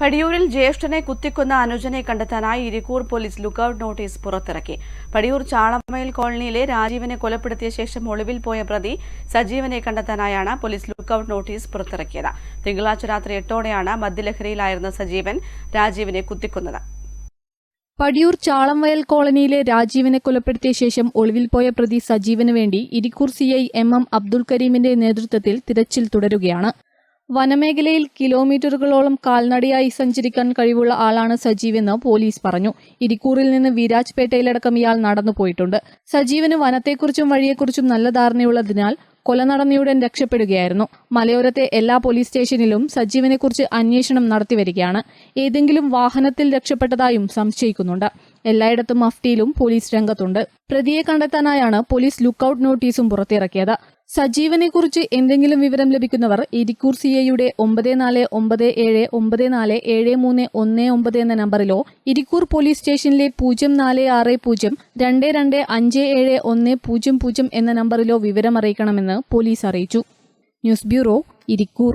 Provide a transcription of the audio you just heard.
പടിയൂരിൽ ജ്യേഷ്ഠനെ കുത്തിക്കൊന്ന അനുജനെ കണ്ടെത്താനായി ഇരിക്കൂർ പോലീസ് ലുക്കൌട്ട് നോട്ടീസ് പുറത്തിറക്കി. പടിയൂർ ചാളമയിൽ കോളനിയിലെ രാജീവനെ കൊലപ്പെടുത്തിയ ശേഷം ഒളിവിൽ പോയ പ്രതി സജീവനെ കണ്ടെത്താനായാണ് പോലീസ് ലുക്കൌട്ട് നോട്ടീസ് പുറത്തിറക്കിയത്. തിങ്കളാഴ്ച രാത്രി എട്ടോടെയാണ് മദ്യലഹരിയിലായിരുന്ന സജീവൻ രാജീവിനെ കുത്തിക്കൊന്നത്. പടിയൂർ ചാളംവയൽ കോളനിയിലെ രാജീവിനെ കൊലപ്പെടുത്തിയ ശേഷം ഒളിവിൽ പോയ പ്രതി സജീവന് വേണ്ടി Irikkur CI M M Abdul കരീമിന്റെ നേതൃത്വത്തിൽ തിരച്ചിൽ തുടരുകയാണ്. വനമേഖലയിൽ കിലോമീറ്ററുകളോളം കാൽനടയായി സഞ്ചരിക്കാൻ കഴിവുള്ള ആളാണ് സജീവെന്ന് പോലീസ് പറഞ്ഞു. ഇരിക്കൂറിൽ നിന്ന് വിരാജ് പേട്ടയിലടക്കം ഇയാൾ നടന്നു പോയിട്ടുണ്ട്. സജീവന് വനത്തെക്കുറിച്ചും വഴിയെക്കുറിച്ചും നല്ല ധാരണയുള്ളതിനാൽ കൊല നടന്നയുടൻ രക്ഷപ്പെടുകയായിരുന്നു. മലയോരത്തെ എല്ലാ പോലീസ് സ്റ്റേഷനിലും സജീവനെക്കുറിച്ച് അന്വേഷണം നടത്തിവരികയാണ്. ഏതെങ്കിലും വാഹനത്തിൽ രക്ഷപ്പെട്ടതായും സംശയിക്കുന്നുണ്ട്. എല്ലായിടത്തും മഫ്റ്റിയിലും പോലീസ് രംഗത്തുണ്ട്. പ്രതിയെ കണ്ടെത്താനായാണ് പോലീസ് ലുക്കൌട്ട് നോട്ടീസും പുറത്തിറക്കിയത്. സജീവനെക്കുറിച്ച് എന്തെങ്കിലും വിവരം ലഭിക്കുന്നവർ ഇരിക്കൂർ സി എയുടെ ഒമ്പത് നാല് ഒമ്പത് ഏഴ് ഒമ്പത് നാല് ഏഴ് മൂന്ന് ഒന്ന് ഒമ്പത് എന്ന നമ്പറിലോ ഇരിക്കൂർ പോലീസ് സ്റ്റേഷനിലെ പൂജ്യം നാല് ആറ് പൂജ്യം രണ്ട് രണ്ട് അഞ്ച് ഏഴ് ഒന്ന് പൂജ്യം പൂജ്യം എന്ന നമ്പറിലോ വിവരം അറിയിക്കണമെന്ന് പോലീസ് അറിയിച്ചു. News bureau Irikkur.